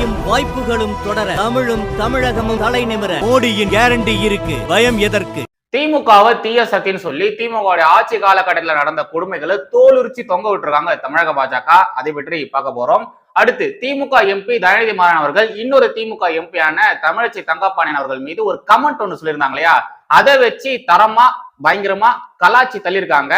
வெற்றியும் வாய்ப்புகளும் தொடர தமிழும் தமிழகமும் தலை நிமிர. மோடியின் கேரண்டி இருக்கு. பயம் எதற்கு? திமுகவை தீய சக்தின்னு சொல்லி திமுகவுடைய ஆட்சி காலகட்டத்தில் நடந்த கொடுமைகளை தோலுரிச்சு தொங்க விட்டுருக்காங்க தமிழக பாஜக. அதை பற்றி பார்க்க போறோம். அடுத்து திமுக எம்பி தயநிதி மாறன் அவர்கள் இன்னொரு திமுக எம்பியான தமிழச்சி தங்கப்பாண்டியன் அவர்கள் மீது ஒரு கமெண்ட் ஒன்று சொல்லியிருந்தாங்க இல்லையா? அதை வச்சு தரமா பயங்கரமா கலாச்சி தள்ளியிருக்காங்க.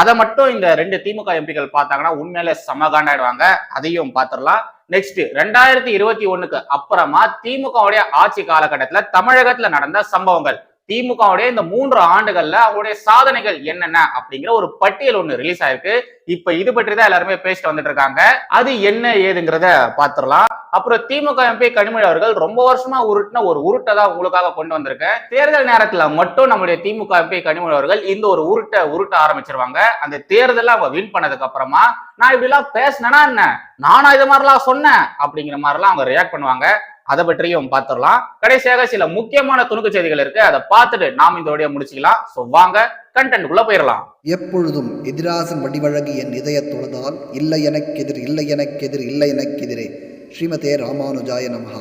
அதை மட்டும் இந்த ரெண்டு திமுக எம்பிக்கள் பார்த்தாங்கன்னா உண்மையில சமகாண்டாயிடுவாங்க அதையும் பார்த்துடலாம். நெக்ஸ்ட் ரெண்டாயிரத்தி இருபத்தி ஒண்ணுக்கு அப்புறமா திமுகவுடைய ஆட்சி காலகட்டத்தில் தமிழகத்துல நடந்த சம்பவங்கள். திமுகவுடைய இந்த மூன்று ஆண்டுகள்ல அவங்களுடைய சாதனைகள் என்னென்ன அப்படிங்கிற ஒரு பட்டியல் ஒண்ணு ரிலீஸ் ஆயிருக்கு. இப்ப இது பற்றி தான் எல்லாருமே பேசிட்டு வந்துட்டு இருக்காங்க. அது என்ன ஏதுங்கிறத பாத்துரலாம் அப்புறம் திமுக எம்பி கனிமொழி அவர்கள் ரொம்ப வருஷமா உருட்டின ஒரு உருட்டை தான் உங்களுக்காக கொண்டு வந்திருக்கேன். தேர்தல் நேரத்துல மட்டும் நம்முடைய திமுக எம்பி கனிமொழி அவர்கள் இந்த ஒரு உருட்டை உருட்ட ஆரம்பிச்சிருவாங்க. அந்த தேர்தல அவங்க வின் பண்ணதுக்கு அப்புறமா நான் இப்படி எல்லாம் பேசினேன்னா என்ன? நானா இது மாதிரிலாம் சொன்னேன் அப்படிங்கிற மாதிரிலாம் அவங்க ரியாக்ட் பண்ணுவாங்க. அதை பற்றியும் பார்த்துடலாம். கடைசியாக சில முக்கியமான துணுக்கு செய்திகள் இருக்கு. அதை பார்த்துட்டு நாம் இந்த வழியை முடிச்சுக்கலாம். ஸோ வாங்க கண்டென்ட்குள்ள போயிடலாம். எப்பொழுதும் எதிராசன் வடிவழகு என் இதய தொழுதால் இல்லை எனக்கெதிர் இல்லை எனக்கெதிர் இல்லை எனக்கெதிரே ஸ்ரீமதே ராமானுஜாய நமஹா.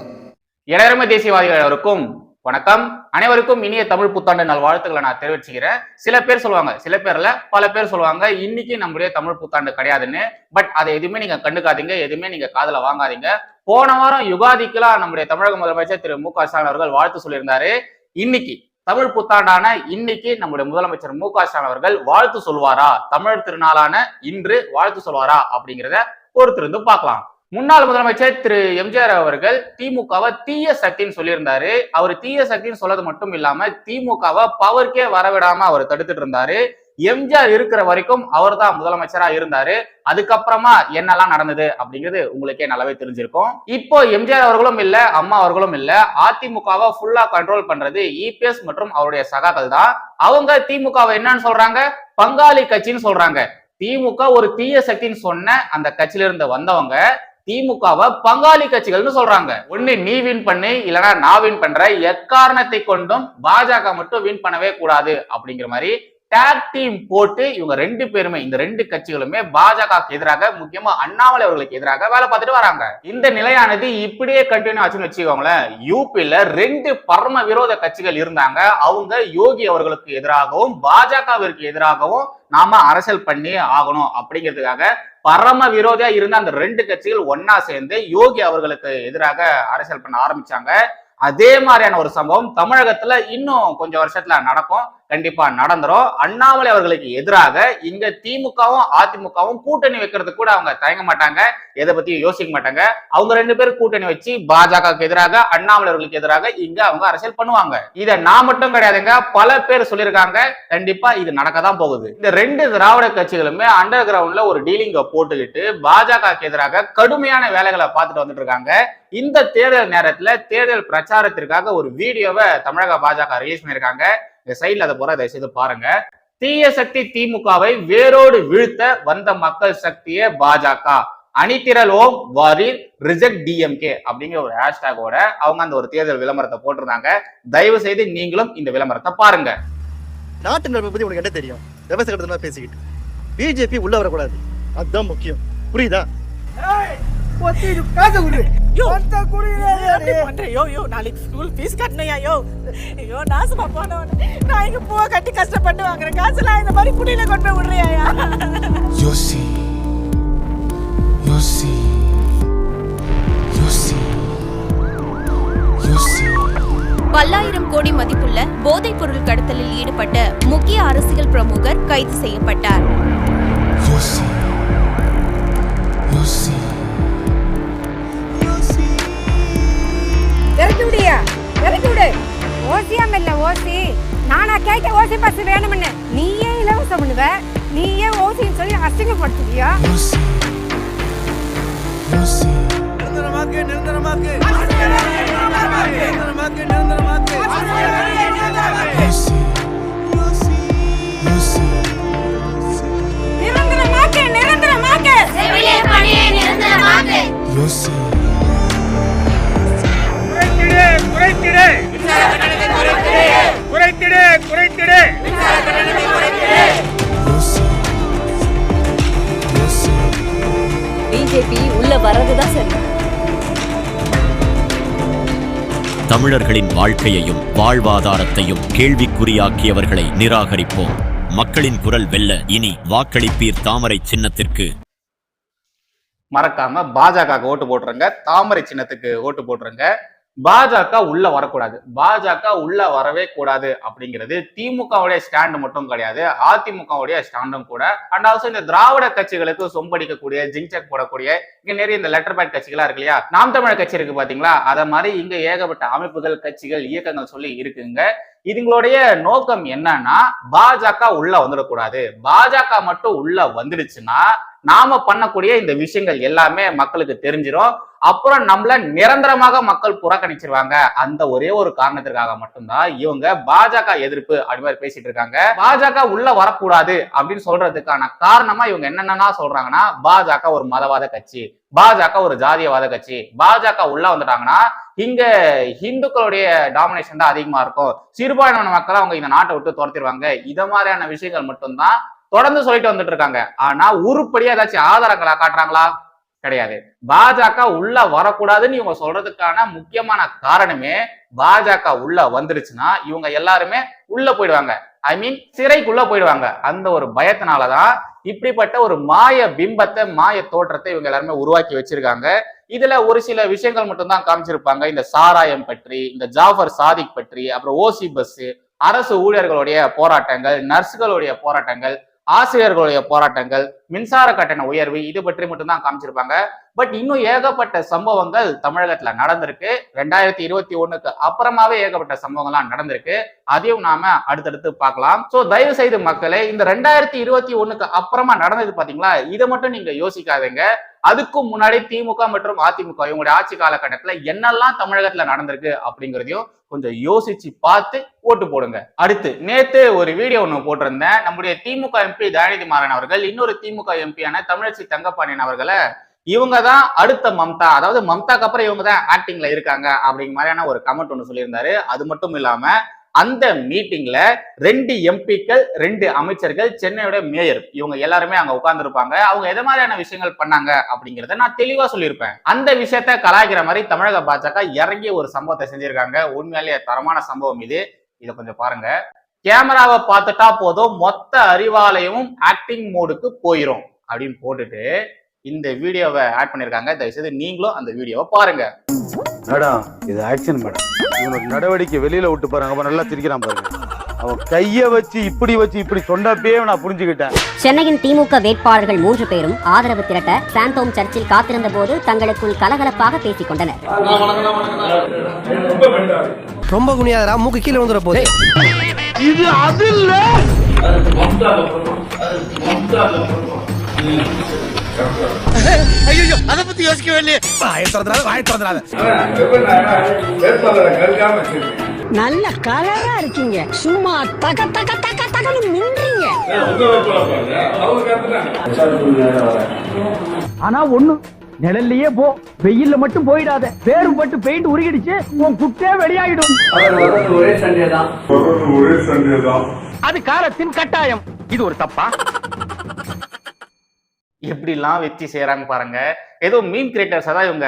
இளையரம தேசியவாதிகள் அவருக்கும் வணக்கம். அனைவருக்கும் இனிய தமிழ் புத்தாண்டு நாள் வாழ்த்துக்களை நான் தெரிவிச்சுக்கிறேன். சில பேர் சொல்லுவாங்க சில பேர்ல பல பேர் சொல்லுவாங்க இன்னைக்கு நம்முடைய தமிழ் புத்தாண்டு கிடையாதுன்னு. பட் அதை எதுவுமே நீங்க கண்டுக்காதீங்க எதுவுமே நீங்க காதுல வாங்காதீங்க. போன வாரம் யுகாதிக்கெல்லாம் நம்முடைய தமிழக முதலமைச்சர் திரு மு க ஸ்டாலின் அவர்கள் வாழ்த்து சொல்லியிருந்தாரு. இன்னைக்கு தமிழ் புத்தாண்டான இன்னைக்கு நம்முடைய முதலமைச்சர் மு க ஸ்டாலின் அவர்கள் வாழ்த்து சொல்வாரா தமிழர் திருநாளான இன்று வாழ்த்து சொல்வாரா அப்படிங்கிறத பொறுத்திருந்து பார்க்கலாம். முன்னாள் முதலமைச்சர் திரு எம்ஜிஆர் அவர்கள் திமுகவை தீய சக்தின்னு சொல்லியிருந்தாரு. அவர் தீய சக்தின்னு சொல்லது மட்டும் இல்லாம திமுகவை பவர்க்கே வரவிடாம அவர் தடுத்துட்டு இருந்தாரு. எம்ஜிஆர் இருக்கிற வரைக்கும் அவர் தான் முதலமைச்சரா இருந்தாரு. அதுக்கப்புறமா என்னெல்லாம் நடந்தது அப்படிங்கிறது உங்களுக்கே நல்லாவே தெரிஞ்சிருக்கும். இப்போ எம்ஜிஆர் அவர்களும் இல்ல அம்மா அவர்களும் இல்ல அதிமுகவை ஃபுல்லா கண்ட்ரோல் பண்றது இபிஎஸ் மற்றும் அவருடைய சகாக்கள் தான். அவங்க திமுகவை என்னன்னு சொல்றாங்க? பங்காளி கட்சின்னு சொல்றாங்க. திமுக ஒரு தீய சக்தின்னு சொன்ன அந்த கட்சியில இருந்து வந்தவங்க திமுகவை பங்காளி கட்சிகள்னு சொல்றாங்க. ஒண்ணு நீ வின் பண்ணு இல்லைன்னா நான் வின் பண்ற எக்காரணத்தை கொண்டும் பாஜக மட்டும் வின் பண்ணவே கூடாது அப்படிங்கிற மாதிரி டேக் டீம் போட்டு இவங்க ரெண்டு பேருமே இந்த ரெண்டு கட்சிகளுமே பாஜகவுக்கு எதிராக முக்கியமா அண்ணாமலை அவர்களுக்கு எதிராக வேலை பார்த்துட்டு வராங்க. இந்த நிலையானது இப்படியே கண்டினியூ ஆச்சுன்னு வச்சுக்கோங்களேன். யூபியில ரெண்டு பரம விரோத கட்சிகள் இருந்தாங்க. அவங்க யோகி அவர்களுக்கு எதிராகவும் பாஜகவிற்கு எதிராகவும் நாம அரசியல் பண்ணி ஆகணும் அப்படிங்கிறதுக்காக பரம விரோதியா இருந்த அந்த ரெண்டு கட்சிகள் ஒன்னா சேர்ந்து யோகி அவர்களுக்கு எதிராக அரசியல் பண்ண ஆரம்பிச்சாங்க. அதே மாதிரியான ஒரு சம்பவம் தமிழகத்துல இன்னும் கொஞ்சம் வருஷத்துல நடக்கும். கண்டிப்பா நடந்துரும். அண்ணாமலை அவர்களுக்கு எதிராக இங்க திமுகவும் அதிமுகவும் கூட்டணி வைக்கிறது கூட அவங்க தயங்க மாட்டாங்க. எதை பத்தியும் யோசிக்க மாட்டாங்க. அவங்க ரெண்டு பேரும் கூட்டணி வச்சு பாஜகவுக்கு எதிராக அண்ணாமலை அவர்களுக்கு எதிராக இங்க அவங்க அரசியல் பண்ணுவாங்க. இதை நான் மட்டும் கிடையாதுங்க. பல பேர் சொல்லியிருக்காங்க. கண்டிப்பா இது நடக்க தான் போகுது. இந்த ரெண்டு திராவிட கட்சிகளுமே அண்டர் கிரவுண்ட்ல ஒரு டீலிங்க போட்டுக்கிட்டு பாஜகவுக்கு எதிராக கடுமையான வேலைகளை பார்த்துட்டு வந்துட்டு இருக்காங்க. இந்த தேர்தல் நேரத்துல தேர்தல் பிரச்சாரத்திற்காக ஒரு வீடியோவை தமிழக பாஜக ரிலீஸ் பண்ணியிருக்காங்க. இந்த சைட்ல அதை போற தயவு செய்து பாருங்க. தீய சக்தி திமுகவை வேரோடு வீழ்த்த வந்த மக்கள் சக்தியே பாஜக. அணிதிரளோம் வாரில் ரிஜெக்ட் டிஎம்கே அப்படிங்கிற ஒரு ஹேஷ்டேகோட அவங்க அந்த ஒரு தேர்தல் விளம்பரத்தை போட்டிருந்தாங்க. தயவு செய்து நீங்களும் இந்த விளம்பரத்தை பாருங்க. நாட்டு நடப்பை பத்தி உனக்கு என்ன தெரியும்? விவசாய கடத்தலாம் பேசிக்கிட்டு. பிஜேபி உள்ள வரக்கூடாது. அதுதான் முக்கியம். புரியுதா? யோ என்ன பண்ற யோ யோ நாளைக்கு ஸ்கூல் ஃபீஸ் கட்டணையா யோ ஐயோ நாசமா போனவன் நான் இங்க பூவை கட்டி கஷ்டப்பட்டு வாங்குற காசுலாம் இந்த மாதிரி குடியில கொண்டு போய் விடுறியா Yossi. Yossi. Yossi. Yossi. பல்லாயிரம் கோடி மதிப்புள்ள போதைப் பொருள் கடத்தலில் ஈடுபட்ட முக்கிய அரசியல் பிரமுகர் கைது செய்யப்பட்டார் Yossi. விடியா இறக்கி விடு. ஓசியாம் இல்ல ஓசி. நானா கேட்ட ஓசி பஸ் வேணும்னு. நீயே இலவசம் பண்ணுவ. நீயே ஓசின்னு சொல்லி அசிங்கப்படுத்துவியா. நிரந்தரமாக்கு நிரந்தரமாக்கு. நிரந்தரமாக்கு நிரந்தரமாக்கு. தமிழர்களின் வாழ்க்கையையும் வாழ்வாதாரத்தையும் கேள்விக்குறியாக்கியவர்களை நிராகரிப்போம். மக்களின் குரல் வெல்ல இனி வாக்களிப்பீர் தாமரை சின்னத்திற்கு. மறக்காம பாஜக ஓட்டு போட்டுருங்க. தாமரை சின்னத்துக்கு ஓட்டு போட்டுருங்க. பாஜக உள்ள வரக்கூடாது. பாஜக உள்ள வரவே கூடாது அப்படிங்கிறது திமுகவுடைய ஸ்டாண்டு மட்டும் கிடையாது. அதிமுகவுடைய ஸ்டாண்டும் கூட. அண்ட் ஆல்சோ இந்த திராவிட கட்சிகளுக்கு சொம்படிக்கக்கூடிய ஜிங்சக் போடக்கூடிய இங்க நிறைய இந்த லெட்டர் பேட் கட்சிகளா இருக்கு இல்லையா? நாம் தமிழர் கட்சி இருக்கு பாத்தீங்களா? அதை மாதிரி இங்க ஏகப்பட்ட அமைப்புகள் கட்சிகள் இயக்கங்கள் சொல்லி இருக்குங்க. இதுங்களுடைய நோக்கம் என்னன்னா பாஜக உள்ள வந்துடக்கூடாது. பாஜக மட்டும் உள்ள வந்துடுச்சுன்னா நாம பண்ணக்கூடிய இந்த விஷயங்கள் எல்லாமே மக்களுக்கு தெரிஞ்சிடும் அப்புறம் நம்மள நிரந்தரமாக மக்கள் புறக்கணிச்சிருவாங்க. அந்த ஒரே ஒரு காரணத்திற்காக மட்டும்தான் இவங்க பாஜக எதிர்ப்பு அப்படி மாதிரி பேசிட்டு இருக்காங்க. பாஜக உள்ள வரக்கூடாது அப்படின்னு சொல்றதுக்கான காரணமா இவங்க என்னென்னா சொல்றாங்கன்னா பாஜக ஒரு மதவாத கட்சி பாஜக ஒரு ஜாதியவாத கட்சி பாஜக உள்ள வந்துட்டாங்கன்னா இங்க இந்துக்களுடைய டாமினேஷன் தான் அதிகமா இருக்கும். சிறுபான்மையான மக்களை அவங்க இந்த நாட்டை விட்டு துரத்திடுவாங்க. இத மாதிரியான விஷயங்கள் மட்டும்தான் தொடர்ந்து சொல்லிட்டு வந்துட்டு இருக்காங்க. ஆனா உருப்படியா ஏதாச்சும் ஆதாரங்களா காட்டுறாங்களா? கிடையாது. பாஜக உள்ள வரக்கூடாதுன்னு இவங்க சொல்றதுக்கான முக்கியமான காரணமே பாஜக உள்ள வந்துருச்சுன்னா இவங்க எல்லாருமே உள்ள போயிடுவாங்க. ஐ மீன் சிறைக்குள்ள போயிடுவாங்க. அந்த ஒரு பயத்தினாலதான் இப்படிப்பட்ட ஒரு மாய பிம்பத்தை மாய தோற்றத்தை இவங்க எல்லாருமே உருவாக்கி வச்சிருக்காங்க. இதுல ஒரு சில விஷயங்கள் மட்டும்தான் காமிச்சிருப்பாங்க. இந்த சாராயம் பற்றி இந்த ஜாஃபர் சாதிக் பற்றி அப்புறம் ஓசி பஸ் அரசு ஊழியர்களுடைய போராட்டங்கள் நர்ஸுகளுடைய போராட்டங்கள் ஆசிரியர்களுடைய போராட்டங்கள் மின்சார கட்டண உயர்வு இது பற்றி மட்டும்தான் காமிச்சிருப்பாங்க. பட் இன்னும் ஏகப்பட்ட சம்பவங்கள் தமிழகத்துல நடந்திருக்கு. ரெண்டாயிரத்தி இருபத்தி ஒண்ணுக்கு அப்புறமாவே ஏகப்பட்ட சம்பவங்கள்லாம் நடந்திருக்கு. அதையும் நாம அடுத்தடுத்து பார்க்கலாம். சோ தயவு செய்து மக்களே இந்த ரெண்டாயிரத்தி இருபத்தி ஒண்ணுக்கு அப்புறமா நடந்தது பாத்தீங்களா? இதை மட்டும் நீங்க யோசிக்காதீங்க. அதுக்கும் முன்னாடி திமுக மற்றும் அதிமுக இவங்களுடைய ஆட்சி காலகட்டத்துல என்னெல்லாம் தமிழகத்துல நடந்திருக்கு அப்படிங்கிறதையும் கொஞ்சம் யோசிச்சு பார்த்து ஓட்டு போடுங்க. அடுத்து நேத்து ஒரு வீடியோ ஒன்று போட்டிருந்தேன். நம்முடைய திமுக எம்பி தயாநிதி மாறன் அவர்கள் இன்னொரு திமுக எம்பியான தமிழச்சி தங்கப்பாண்டியன் அவர்களை இவங்க தான் அடுத்த மம்தா. அதாவது மம்தாக்கு அப்புறம் இவங்க தான் ஆக்டிங்ல இருக்காங்க அப்படிங்கிற மாதிரியான ஒரு கமெண்ட் ஒன்று சொல்லியிருந்தாரு. அது மட்டும் இல்லாம அந்த மீட்டிங்ல ரெண்டு எம்பிக்கள் ரெண்டு அமைச்சர்கள் சென்னையோட மேயர் இவங்க எல்லாருமே அங்க உட்கார்ந்துருப்பாங்க. அவங்க எதை மாதிரியான விஷயங்கள் பண்ணாங்க அப்படிங்கறத நான் தெளிவா சொல்லியிருப்பேன். அந்த விஷயத்த கலாய்க்கிற மாதிரி தமிழக பாஜக இறங்கி ஒரு சம்பவத்தை செஞ்சிருக்காங்க. உண்மையிலேயே தரமான சம்பவம் இது. இதை கொஞ்சம் பாருங்க. கேமராவை பார்த்துட்டா போதும். மொத்த அறிவாலயமும் ஆக்டிங் மோடுக்கு போயிரும் அப்படின்னு போட்டுட்டு இந்த வீடியோவை ஆட் பண்ணிருக்காங்க. தயவுசெய்து நீங்களும் அந்த வீடியோவை பாருங்க. மேடம் இது ஆக்ஷன் மேடம். இவனோட நடவடிக்கை வெளியில விட்டு பாருங்க அவன் நல்லா சிரிக்கிறான் பாருங்க. அவன் கைய வச்சு இப்படி வச்சு இப்படி சொன்னப்பே நான் புரிஞ்சுக்கிட்டேன். சென்னையின் திமுக வேட்பாளர்கள் மூன்று பேரும் ஆதரவு திரட்ட சாந்தோம் சர்ச்சில் காத்திருந்த போது தங்களுக்குள் கலகலப்பாக பேசிக் கொண்டனர். ரொம்ப குனியாதரா மூக்கு கீழே வந்துட போதே. இது அது இல்ல. ஐயோ அதை பத்தி யோசிக்கவே இல்லையே. வாய திறந்துடாத வாய திறந்துடாத. நல்ல கலரா இருக்கீங்க. சும்மா தக தக தக தகன்னு மின்றீங்க ஆனா ஒண்ணு நிழல்லையே போ வெயில்ல மட்டும் போயிடாத. வேரும் பட்டு பெயிண்ட் உருகிடுச்சு உன் குட்டே வெளியாயிடும். அது காலத்தின் கட்டாயம். இது ஒரு தப்பா? எப்படிலாம் வச்சு செய்கிறாங்க பாருங்க. ஏதோ மீன் கிரியேட்டர்ஸை தான் இவங்க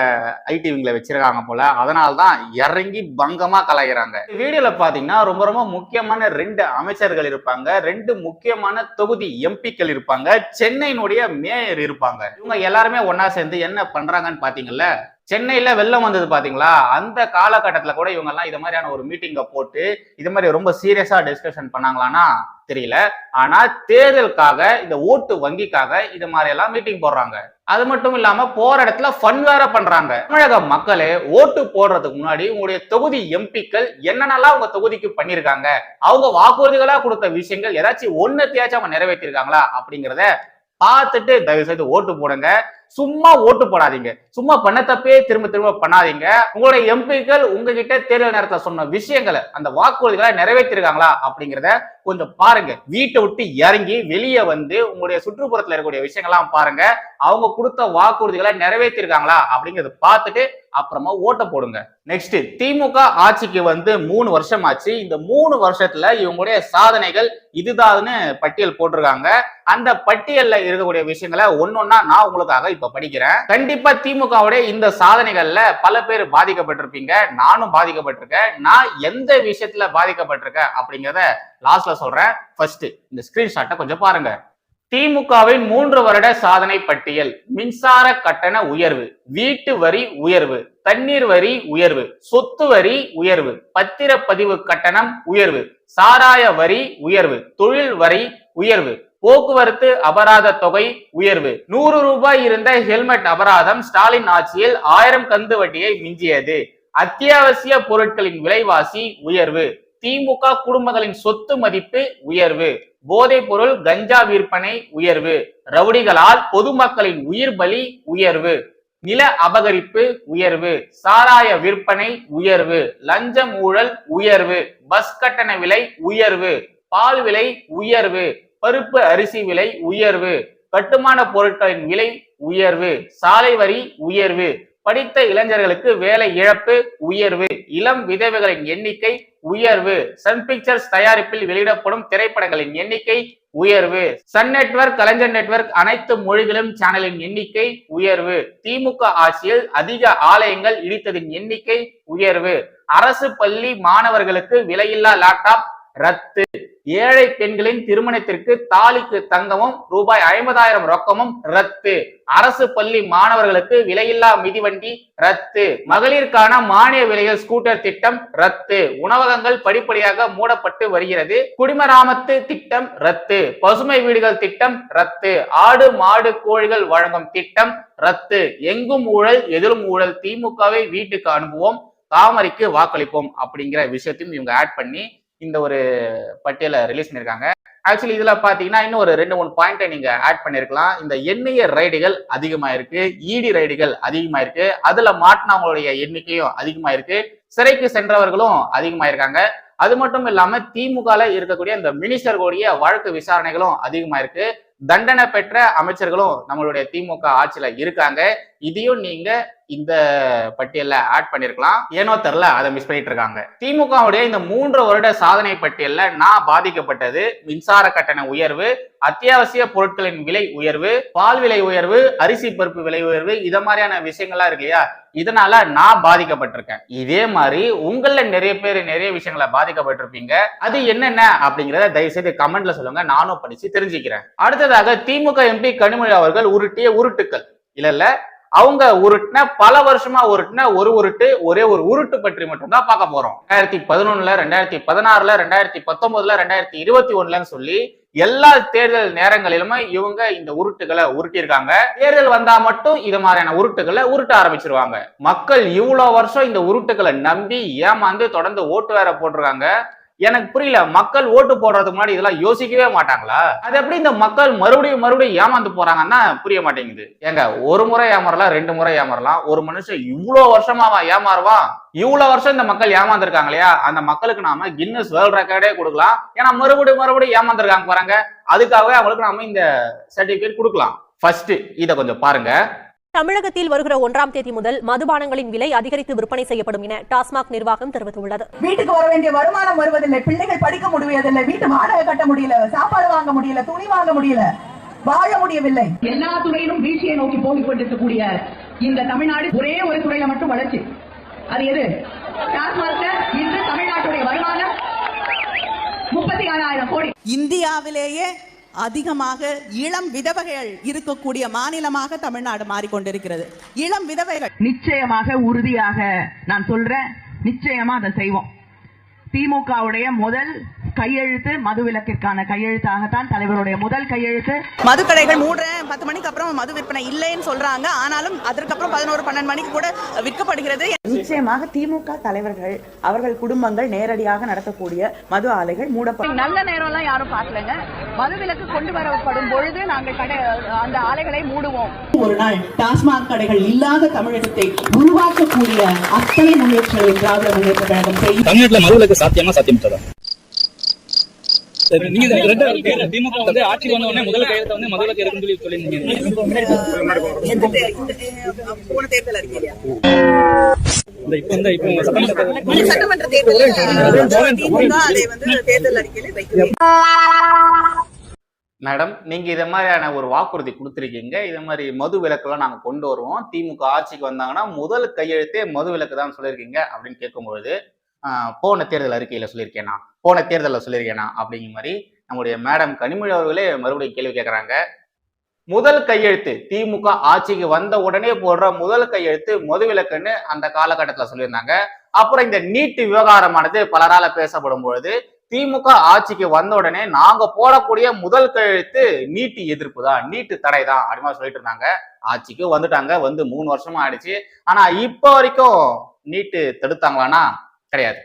ஐடி விங்ல வச்சிருக்காங்க போல. அதனால தான் இறங்கி பங்கமாக கலாய்கிறாங்க வீடியோவில் பார்த்தீங்கன்னா ரொம்ப ரொம்ப முக்கியமான ரெண்டு அமைச்சர்கள் இருப்பாங்க. ரெண்டு முக்கியமான தொகுதி எம்பிக்கள் இருப்பாங்க. சென்னையினுடைய மேயர் இருப்பாங்க. இவங்க எல்லாருமே ஒன்றா சேர்ந்து என்ன பண்ணுறாங்கன்னு பார்த்தீங்கல்ல சென்னையில வெள்ளம் வந்தது பாத்தீங்களா? அந்த காலகட்டத்துல கூட இவங்க எல்லாம் இது மாதிரியான ஒரு மீட்டிங்கை போட்டு இது மாதிரி ரொம்ப சீரியஸா டிஸ்கஷன் பண்ணாங்களான்னா தெரியல. ஆனா தேர்தலுக்காக இந்த ஓட்டு வங்கிக்காக இது மாதிரி எல்லாம் மீட்டிங் போடுறாங்க. அது மட்டும் இல்லாம போற இடத்துல ஃபன் வேற பண்றாங்க. தமிழக மக்களே ஓட்டு போடுறதுக்கு முன்னாடி உங்களுடைய தொகுதி எம்பிக்கள் என்னென்னலாம் உங்க தொகுதிக்கு பண்ணிருக்காங்க அவங்க வாக்குறுதிகளா கொடுத்த விஷயங்கள் ஏதாச்சும் ஒன்னத்தையாச்சும் அவங்க நிறைவேற்றிருக்காங்களா அப்படிங்கிறத பார்த்துட்டு தயவு செய்து ஓட்டு போடுங்க. சும்மா ஓட்டு போடாதீங்க. சும்மா பண்ண தப்பே திரும்ப திரும்ப பண்ணாதீங்க. உங்களுடைய எம்பிக்கள் உங்ககிட்ட தேர்தல் நேரத்தில் சொன்ன விஷயங்களை அந்த வாக்குறுதிகளை நிறைவேற்றிருக்காங்களா அப்படிங்கிறத கொஞ்சம் பாருங்க. வீட்டை விட்டு இறங்கி வெளியே வந்து உங்களுடைய சுற்றுப்புறத்தில் இருக்கக்கூடிய விஷயங்கள்லாம் பாருங்க. அவங்க கொடுத்த வாக்குறுதிகளை நிறைவேற்றிருக்காங்களா அப்படிங்கறத பார்த்துட்டு அப்புறமா ஓட்ட போடுங்க. நெக்ஸ்ட் திமுக ஆட்சிக்கு வந்து மூணு வருஷம் ஆச்சு இந்த மூணு வருஷத்துல இவங்களுடைய சாதனைகள் இதுதான்னு பட்டியல் போட்டிருக்காங்க. அந்த பட்டியல்ல இருக்கக்கூடிய விஷயங்களை ஒன்னொன்னா நான் உங்களுக்காக இப்ப இப்ப படிக்கிறேன். கண்டிப்பா திமுகவுடைய இந்த சாதனைகள்ல பல பேர் பாதிக்கப்பட்டிருப்பீங்க. நானும் பாதிக்கப்பட்டிருக்கேன். நான் எந்த விஷயத்துல பாதிக்கப்பட்டிருக்கேன் அப்படிங்கறத லாஸ்ட்ல சொல்றேன். ஃபர்ஸ்ட் இந்த ஸ்கிரீன்ஷாட்டை கொஞ்சம் பாருங்க. திமுகவின் மூன்று வருட சாதனை பட்டியல். மின்சார கட்டண உயர்வு வீட்டு வரி உயர்வு தண்ணீர் வரி உயர்வு சொத்து வரி உயர்வு பத்திரப்பதிவு கட்டணம் உயர்வு சாராய வரி உயர்வு தொழில் வரி உயர்வு போக்குவரத்து அபராத தொகை உயர்வு. நூறு ரூபாய் இருந்த ஹெல்மெட் அபராதம் ஸ்டாலின் ஆட்சியில் ஆயிரம் கந்து வட்டியை மிஞ்சியது. அத்தியாவசிய பொருட்களின் விலைவாசி உயர்வு. திமுக குடும்பங்களின் சொத்து மதிப்பு உயர்வு. போதைப் பொருள் கஞ்சா விற்பனை உயர்வு. ரவுடிகளால் பொதுமக்களின் உயிர் பலி உயர்வு. நில அபகரிப்பு உயர்வு. சாராய விற்பனை உயர்வு. லஞ்சம் ஊழல் உயர்வு. பஸ் கட்டண விலை உயர்வு. பால் விலை உயர்வு. பருப்பு அரிசி விலை உயர்வு. கட்டுமான பொருட்களின் விலை உயர்வு. சாலை வரி உயர்வு. படித்த இளைஞர்களுக்கு வேலை இழப்பு உயர்வு. இளம் விதவைகளின் எண்ணிக்கை உயர்வு. சன் பிக்சர்ஸ் தயாரிப்பில் வெளியிடப்படும் திரைப்படங்களின் எண்ணிக்கை உயர்வு. சன் நெட்வொர்க் கலைஞர் நெட்வொர்க் அனைத்து மொழிகளும் சேனலின் எண்ணிக்கை உயர்வு. திமுக ஆட்சியில் அதிக ஆலயங்கள் இடித்ததின் எண்ணிக்கை உயர்வு. அரசு பள்ளி மாணவர்களுக்கு விலையில்லா லேப்டாப் ரத்து. ஏழை பெண்களின் திருமணத்திற்கு தாலிக்கு தங்கமும் ரூபாய் ஐம்பதாயிரம் ரொக்கமும் ரத்து. அரசு பள்ளி மாணவர்களுக்கு விலையில்லா மிதிவண்டி ரத்து. மகளிருக்கான மானிய விலையில் ஸ்கூட்டர் திட்டம் ரத்து. உணவகங்கள் படிப்படியாக மூடப்பட்டு வருகிறது. குடிமராமத்து திட்டம் ரத்து. பசுமை வீடுகள் திட்டம் ரத்து. ஆடு மாடு கோழிகள் வழங்கும் திட்டம் ரத்து. எங்கும் ஊழல் எதிரும் ஊழல். திமுகவை வீட்டுக்கு அனுப்புவோம் தாமரைக்கு வாக்களிப்போம் அப்படிங்கிற விஷயத்தையும் இவங்க ஆட் பண்ணி இந்த ஒரு பட்டியலை ரிலீஸ் பண்ணியிருக்காங்க. ஆக்சுவலி இதில் பார்த்தீங்கன்னா இன்னும் ஒரு ரெண்டு மூணு பாயிண்ட்டை நீங்கள் ஆட் பண்ணியிருக்கலாம் இந்த எண்ணெய ரைடுகள் அதிகமா இருக்கு இடி ரைடுகள் அதிகமா இருக்கு மாட்டினவங்களுடைய எண்ணிக்கையும் அதிகமா இருக்கு சிறைக்கு சென்றவர்களும் அதிகமாக இருக்காங்க அது மட்டும் இல்லாமல் திமுகவில் இருக்கக்கூடிய இந்த மினிஸ்டர்களுடைய வழக்கு விசாரணைகளும் அதிகமாக இருக்கு தண்டனை பெற்ற அமைச்சர்களும் நம்மளுடைய திமுக ஆட்சியில இருக்காங்க. இதையும் நீங்க இந்த பட்டியல்ல ஆட் பண்ணிருக்கலாம். ஏனோ தெரில அதை மிஸ் பண்ணிட்டு இருக்காங்க. திமுகவுடைய இந்த மூன்று வருட சாதனை பட்டியல்ல நான் பாதிக்கப்பட்டது மின்சார கட்டண உயர்வு அத்தியாவசிய பொருட்களின் விலை உயர்வு பால் விலை உயர்வு அரிசி பருப்பு விலை உயர்வு இத மாதிரியான விஷயங்கள்லாம் இருக்கு இல்லையா? இதனால நான் பாதிக்கப்பட்டிருக்கேன். இதே மாதிரி உங்கள நிறைய பேர் நிறைய விஷயங்களை பாதிக்கப்பட்டிருப்பீங்க. அது என்னென்ன அப்படிங்கறத தயவு செய்து கமெண்ட்ல சொல்லுங்க. நானும் படிச்சு தெரிஞ்சுக்கிறேன். அடுத்ததாக திமுக எம்பி கனிமொழி அவர்கள் உருட்டிய உருட்டுக்கள். இல்ல இல்ல. அவங்க உருட்டின பல வருஷமா உருட்டின ஒரு உருட்டு ஒரே ஒரு உருட்டு பற்றி மட்டும்தான் பார்க்க போறோம். ரெண்டாயிரத்தி பதினொன்னுல ரெண்டாயிரத்தி பதினாறுல ரெண்டாயிரத்தி பத்தொன்பதுல ரெண்டாயிரத்தி இருபத்தி ஒண்ணுலன்னு சொல்லி எல்லா தேர்தல் நேரங்களிலுமே இவங்க இந்த உருட்டுகளை உருட்டியிருக்காங்க. தேர்தல் வந்தா மட்டும் இது மாதிரியான உருட்டுகளை உருட்ட ஆரம்பிச்சிருவாங்க. மக்கள் இவ்வளவு வருஷம் இந்த உருட்டுகளை நம்பி ஏமாந்து தொடர்ந்து ஓட்டு வேற போட்டிருக்காங்க. எனக்கு புரியல மக்கள் ஓட்டு போடுறதுக்கு முன்னாடி இதெல்லாம் யோசிக்கவே மாட்டாங்களா? அது எப்படி இந்த மக்கள் மறுபடியும் மறுபடியும் ஏமாந்து போறாங்கன்னா புரிய மாட்டேங்குது. ஏங்க ஒரு முறை ஏமாறலாம் ரெண்டு முறை ஏமாறலாம். ஒரு மனுஷன் இவ்வளவு அவன் ஏமாறுவான் இவ்வளவு வருஷம் இந்த மக்கள் ஏமாந்துருக்காங்க இல்லையா? அந்த மக்களுக்கு நாம கின்னஸ் வேர்ல்ட் ரெக்கார்டே கொடுக்கலாம். ஏன்னா மறுபடியும் மறுபடியும் ஏமாந்துருக்காங்க பாருங்க. அதுக்காகவே அவங்களுக்கு நாம இந்த சர்டிபிகேட் கொடுக்கலாம். ஃபர்ஸ்ட் இதை கொஞ்சம் பாருங்க. தமிழகத்தில் வருகிற ஒன்றாம் தேதி முதல் மதுபானங்களின் விலை அதிகரித்து விற்பனை செய்யப்படும் என டாஸ்மாக் நிர்வாகம் தெரிவித்துள்ளது. வீட்டுக்கு வர வேண்டிய வருமானம் வருவதில்லை. பிள்ளைகள் படிக்க முடியவில்லை. வீட்டு வாடகை கட்ட முடியல. சாப்பாடு வாங்க முடியல. துணி வாங்க முடியல. வாழ முடியவில்லை. எல்லா துறையிலும் வீழ்ச்சியை நோக்கி போகிக் கொண்டிருக்கக்கூடிய இந்த தமிழ்நாடு ஒரே ஒரு துறையில மட்டும் வளர்ச்சி. அது எது? டாஸ்மாக்ல இன்று தமிழ்நாட்டுடைய வருமானம் முப்பத்தி ஆறாயிரம் கோடி. இந்தியாவிலேயே அதிகமாக இளம் விதவைகள் இருக்கக்கூடிய மாநிலமாக தமிழ்நாடு மாறிக்கொண்டிருக்கிறது. இளம் விதவைகள். நிச்சயமாக உறுதியாக நான் சொல்றேன் நிச்சயமா அதை செய்வோம். திமுகவுடைய முதல் கையெழுத்து மதுவிலக்கிற்கான கையெழுத்தாகத்தான் தலைவருடைய முதல் கையெழுத்து. மதுக்கடைகள் மூடுறேன் பத்து மணிக்கு அப்புறம் மது விற்பனை இல்லைன்னு சொல்றாங்க. ஆனாலும் அதற்கப்புறம் பதினோரு பன்னெண்டு மணிக்கு கூட விற்கப்படுகிறது. நிச்சயமாக திமுக தலைவர்கள் அவர்கள் குடும்பங்கள் நேரடியாக நடத்தக்கூடிய மது ஆலைகள் மூடப்படும் நல்ல நேரம் எல்லாம் யாரும் பார்க்கலங்க. மது விலக்கு கொண்டு வரப்படும் பொழுது நாங்கள் கடை அந்த ஆலைகளை மூடுவோம். ஒரு நாள் டாஸ்மாக் கடைகள் இல்லாத தமிழகத்தை உருவாக்கக்கூடிய அத்தனை முன்னேற்றங்களை திராவிட முன்னேற்ற கழகம் செய்யும். தமிழ்நாட்டுல மதுவிலக்கு சாத்தியமா சாத்தியமற்றதா சரி, நீங்க திமுக வந்து வந்த உடனே கையெழுத்த வந்து சொல்லி சொல்லியிருந்தீங்க. சட்டமன்ற தேர்தல் மேடம் நீங்க இத மாதிரியான ஒரு வாக்குறுதி கொடுத்துருக்கீங்க. இத மாதிரி மது விலக்கெல்லாம் நாங்க கொண்டு வருவோம். திமுக ஆட்சிக்கு வந்தாங்கன்னா முதல் கையெழுத்தே மது விலக்கு தான் சொல்லியிருக்கீங்க அப்படின்னு கேட்கும்பொழுது போன தேர்தல் அறிக்கையில் சொல்லியிருக்கேனா? போன தேர்தலில் சொல்லியிருக்கேனா? அப்படிங்கிற மாதிரி நம்முடைய மேடம் கனிமொழி அவர்களே மறுபடியும் கேள்வி கேட்குறாங்க. முதல் கையெழுத்து திமுக ஆட்சிக்கு வந்த உடனே போடுற முதல் கையெழுத்து மதுவிலக்குன்னு அந்த காலகட்டத்தில் சொல்லியிருந்தாங்க. அப்புறம் இந்த நீட்டு விவகாரமானது பலரால பேசப்படும் பொழுது திமுக ஆட்சிக்கு வந்த உடனே நாங்க போடக்கூடிய முதல் கையெழுத்து நீட்டு எதிர்ப்பு தான் நீட்டு தடை தான் அப்படின்னு சொல்லிட்டு இருந்தாங்க. ஆட்சிக்கு வந்துட்டாங்க வந்து மூணு வருஷமா ஆயிடுச்சு. ஆனா இப்போ வரைக்கும் நீட்டு தடுத்தாங்களான்னா கிடையாது.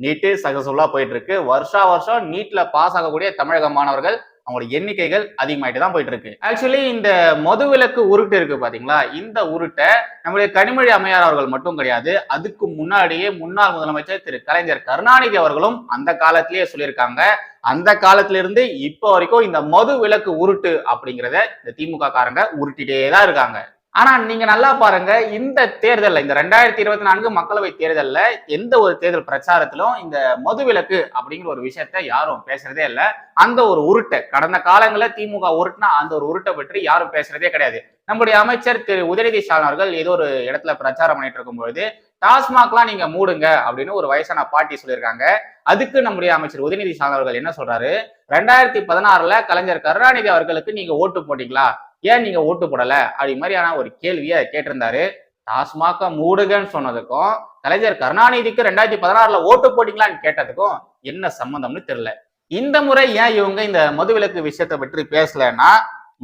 நீட்டு சகசுல்லா போயிட்டு இருக்கு வருஷா வருஷம் நீட்ல பாஸ் ஆகக்கூடிய தமிழக மாணவர்கள் அவங்களோட எண்ணிக்கைகள் அதிகமாயிட்டு தான் போயிட்டு இருக்கு ஆக்சுவலி இந்த மது விலக்கு உருட்டு இருக்கு பாத்தீங்களா? இந்த உருட்டை நம்முடைய கனிமொழி அமையார் அவர்கள் மட்டும் கிடையாது. அதுக்கு முன்னாடியே முன்னாள் முதலமைச்சர் திரு கலைஞர் கருணாநிதி அவர்களும் அந்த காலத்திலேயே சொல்லியிருக்காங்க. அந்த காலத்துல இருந்து இப்போ வரைக்கும் இந்த மது விலக்கு உருட்டு அப்படிங்கிறத இந்த திமுக காரங்க உருட்டிட்டே தான் இருக்காங்க. ஆனா நீங்க நல்லா பாருங்க இந்த தேர்தல்ல இந்த ரெண்டாயிரத்தி இருபத்தி நான்கு மக்களவை தேர்தல்ல எந்த ஒரு தேர்தல் பிரச்சாரத்திலும் இந்த மது விலக்கு அப்படிங்கிற ஒரு விஷயத்த யாரும் பேசுறதே இல்ல. அந்த ஒரு உருட்டை கடந்த காலங்களில் திமுக உருட்டுனா அந்த ஒரு உருட்டை பற்றி யாரும் பேசுறதே கிடையாது. நம்முடைய அமைச்சர் திரு. உதயநிதி ஸ்டாலின் அவர்கள் ஏதோ ஒரு இடத்துல பிரச்சாரம் பண்ணிட்டு இருக்கும்பொழுது டாஸ்மாக்லாம் நீங்க மூடுங்க அப்படின்னு ஒரு வயசான பாட்டி சொல்லியிருக்காங்க. அதுக்கு நம்முடைய அமைச்சர் உதயநிதி ஸ்டாலின் அவர்கள் என்ன சொல்றாரு? ரெண்டாயிரத்தி பதினாறுல கலைஞர் கருணாநிதி அவர்களுக்கு நீங்க ஓட்டு போட்டீங்களா? ஏன் நீங்க ஓட்டு போடல? அப்படி மாதிரியான ஒரு கேள்வியை கேட்டிருந்தாரு. டாஸ்மாக மூடுகன்னு சொன்னதுக்கும் கலைஞர் கருணாநிதிக்கு ரெண்டாயிரத்தி பதினாறுல ஓட்டு போட்டீங்களான்னு கேட்டதுக்கும் என்ன சம்பந்தம்னு தெரியல. இந்த முறை ஏன் இவங்க இந்த மதுவிலக்கு விஷயத்தை பற்றி பேசலன்னா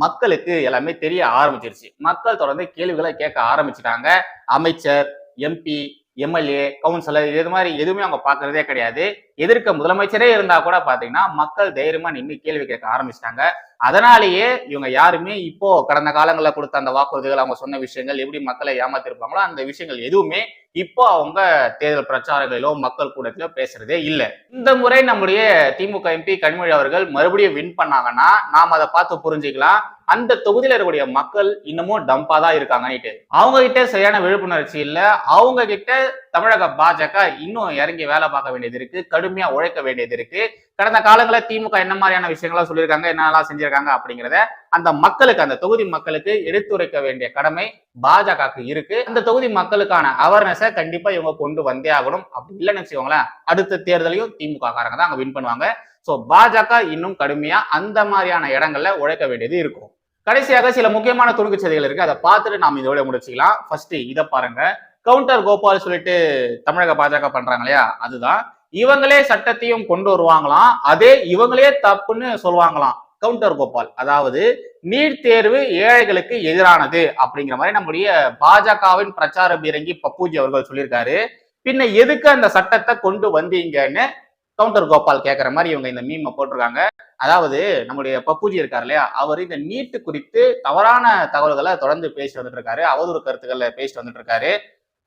மக்களுக்கு எல்லாமே தெரிய ஆரம்பிச்சிருச்சு. மக்கள் தொடர்ந்து கேள்விகளை கேட்க ஆரம்பிச்சிட்டாங்க. அமைச்சர் எம்பி எம்எல்ஏ கவுன்சிலர் இது மாதிரி எதுவுமே அவங்க பார்க்கறதே கிடையாது. எதிர்க்க முதலமைச்சரே இருந்தா கூட பாத்தீங்கன்னா மக்கள் தைரியமா நின்று கேள்வி கேட்க ஆரம்பிச்சிட்டாங்க. அதனாலேயே இவங்க யாருமே இப்போ கடந்த காலங்களில் கொடுத்த அந்த வாக்குறுதிகள் அவங்க சொன்ன விஷயங்கள் எப்படி மக்களை ஏமாத்திருப்பாங்களோ அந்த விஷயங்கள் எதுவுமே இப்போ அவங்க தேர்தல் பிரச்சாரங்களிலோ மக்கள் கூட்டத்திலோ பேசுறதே இல்லை. இந்த முறை நம்முடைய திமுக எம்பி கனிமொழி அவர்கள் மறுபடியும் வின் பண்ணாங்கன்னா நாம் அதை பார்த்து புரிஞ்சுக்கலாம். அந்த தொகுதியில் இருக்கக்கூடிய மக்கள் இன்னமும் டம்பா தான் இருக்காங்கன்னுட்டு. அவங்க கிட்ட சரியான விழிப்புணர்ச்சி இல்லை. அவங்க கிட்ட தமிழக பாஜக இன்னும் இறங்கி வேலை பார்க்க வேண்டியது இருக்கு. கடுமையா உழைக்க வேண்டியது இருக்கு. கடந்த காலங்களில் திமுக என்ன மாதிரியான விஷயங்கள்லாம் சொல்லியிருக்காங்க என்னெல்லாம் செஞ்சிருக்காங்க அப்படிங்கிறத அந்த மக்களுக்கு அந்த தொகுதி மக்களுக்கு எடுத்துரைக்க வேண்டிய கடமை பாஜகவுக்கு இருக்கு. அந்த தொகுதி மக்களுக்கான அவேர்னஸை கண்டிப்பா இவங்க கொண்டு வந்தே ஆகணும். அப்படி இல்லைன்னு வச்சுக்கோங்களேன் அடுத்த தேர்தலையும் திமுக காரங்க தான் அங்க வின் பண்ணுவாங்க. ஸோ பாஜக இன்னும் கடுமையா அந்த மாதிரியான இடங்கள்ல உழைக்க வேண்டியது இருக்கும். கடைசியாக சில முக்கியமான துணுக்கு செய்திகள் இருக்கு. அதை பார்த்துட்டு நாம் இதோட முடிச்சுக்கலாம். ஃபர்ஸ்ட் இதை பாருங்க. கவுண்டர் கோபால் சொல்லிட்டு தமிழக பாஜக பண்றாங்க இல்லையா? அதுதான். இவங்களே சட்டத்தையும் கொண்டு வருவாங்களாம். அதே இவங்களே தப்புன்னு சொல்லுவாங்களாம். கவுண்டர் கோபால். அதாவது நீட் தேர்வு ஏழைகளுக்கு எதிரானது அப்படிங்கிற மாதிரி நம்முடைய பாஜகவின் பிரச்சார பீரங்கி பப்பூஜி அவர்கள் சொல்லியிருக்காரு. பின்ன எதுக்கு அந்த சட்டத்தை கொண்டு வந்தீங்கன்னு கவுண்டர் கோபால் கேட்குற மாதிரி இவங்க இந்த மீமை போட்டிருக்காங்க. அதாவது நம்முடைய பப்புஜி இருக்கார் இல்லையா? அவர் இந்த நீட்டு குறித்து தவறான தகவல்களை தொடர்ந்து பேசிட்டு வந்துட்டு இருக்காரு. அவதூறு கருத்துக்களை பேசிட்டு வந்துட்டு இருக்காரு.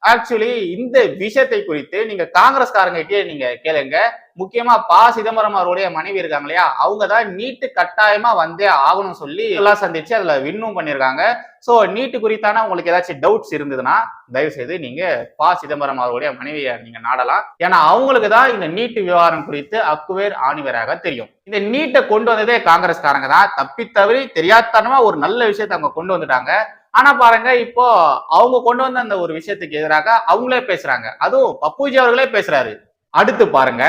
ஆக்சுவலி இந்த விஷயத்தை குறித்து நீங்க காங்கிரஸ்காரங்கிட்டே நீங்க கேளுங்க. முக்கியமா பா. சிதம்பரம் அவருடைய மனைவி இருக்காங்க இல்லையா? அவங்க தான் நீட்டு கட்டாயமா வந்தே ஆகணும்னு சொல்லி எல்லாம் சந்திச்சு அதுல வின்னும் பண்ணியிருக்காங்க சோ நீட்டு குறித்தான உங்களுக்கு ஏதாச்சும் டவுட்ஸ் இருந்ததுன்னா தயவு செய்து நீங்க பா. சிதம்பரம் அவருடைய மனைவியை நீங்க நாடலாம். ஏன்னா அவங்களுக்கு தான் இந்த நீட்டு விவகாரம் குறித்து அக்குவேர் ஆணிவராக தெரியும். இந்த நீட்டை கொண்டு வந்ததே காங்கிரஸ்காரங்க தான். தப்பி தவறி தெரியாதனமா ஒரு நல்ல விஷயத்தை அவங்க கொண்டு வந்துட்டாங்க. ஆனா பாருங்க இப்போ அவங்க கொண்டு வந்த அந்த ஒரு விஷயத்துக்கு எதிராக அவங்களே பேசுறாங்க. அதுவும் பப்புஜி அவர்களே பேசுறாரு. அடுத்து பாருங்க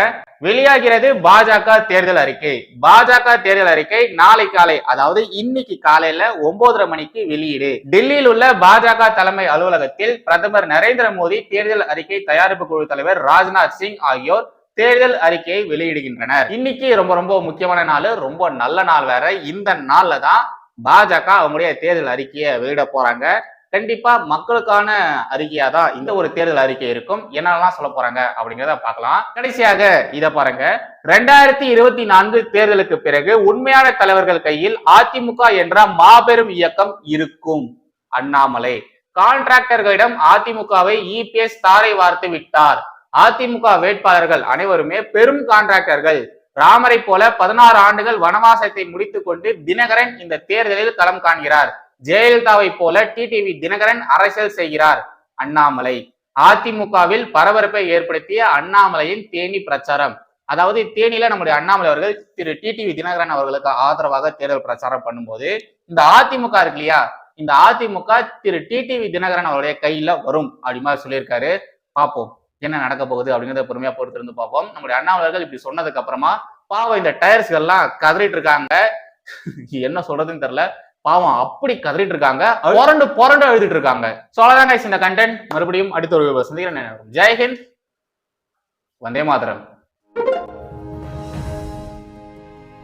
வெளியாகிறது பாஜக தேர்தல் அறிக்கை. பாஜக தேர்தல் அறிக்கை நாளை காலை அதாவது இன்னைக்கு காலையில ஒன்பதரை மணிக்கு வெளியீடு. டெல்லியில் உள்ள பாஜக தலைமை அலுவலகத்தில் பிரதமர் நரேந்திர மோடி தேர்தல் அறிக்கை தயாரிப்பு குழு தலைவர் ராஜ்நாத் சிங் ஆகியோர் தேர்தல் அறிக்கையை வெளியிடுகின்றனர். இன்னைக்கு ரொம்ப ரொம்ப முக்கியமான நாள் ரொம்ப நல்ல நாள் வேற. இந்த நாள்ல தான் பாஜக அவங்களுடைய தேர்தல் அறிக்கையை வெளியிட போறாங்க. கண்டிப்பா மக்களுக்கான அறிக்கையா தான் இந்த ஒரு தேர்தல் அறிக்கை இருக்கும். என்னெல்லாம் சொல்ல போறாங்க அப்படிங்கிறத பார்க்கலாம். கடைசியாக இதை பாருங்க. ரெண்டாயிரத்தி இருபத்தி நான்கு தேர்தலுக்கு பிறகு உண்மையான தலைவர்கள் கையில் அதிமுக என்ற மாபெரும் இயக்கம் இருக்கும். அண்ணாமலை. கான்ட்ராக்டர்களிடம் அதிமுகவை இபிஎஸ் தாரை வார்த்து விட்டார். அதிமுக வேட்பாளர்கள் அனைவருமே பெரும் கான்ட்ராக்டர்கள். ராமரை போல பதினாறு ஆண்டுகள் வனவாசத்தை முடித்துக் கொண்டு தினகரன் இந்த தேர்தலில் களம் காண்கிறார். ஜெயலலிதாவை போல டிடிவி தினகரன் அரசியல் செய்கிறார். அண்ணாமலை. அதிமுகவில் பரபரப்பை ஏற்படுத்திய அண்ணாமலையின் தேனி பிரச்சாரம். அதாவது தேனியில நம்முடைய அண்ணாமலை அவர்கள் திரு டிடிவி தினகரன் அவர்களுக்கு ஆதரவாக தேர்தல் பிரச்சாரம் பண்ணும்போது இந்த அதிமுக இருக்கு இல்லையா? இந்த அதிமுக திரு டிடிவி தினகரன் அவருடைய கையில வரும் அப்படி மாதிரி சொல்லியிருக்காரு. பார்ப்போம். என்ன நடக்க போகுது அப்படிங்கிறத பொறுமையா பொறுத்து இருந்து பார்ப்போம். நம்முடைய அண்ணாவலர்கள் இப்படி சொன்னதுக்கு அப்புறமா பாவம் இந்த டயர்ஸ்கள் எல்லாம் கதறிட்டு இருக்காங்க. என்ன சொல்றதுன்னு தெரியல. பாவம் அப்படி கதறிட்டு இருக்காங்க. புரண்டு புரண்டு எழுதிட்டு இருக்காங்க. சோ அவ்வளவுதான் இந்த கண்டென்ட் மறுபடியும் அடுத்த ஒரு சந்திக்கிறேன். ஜெயஹிந்த் வந்தே மாதரம்.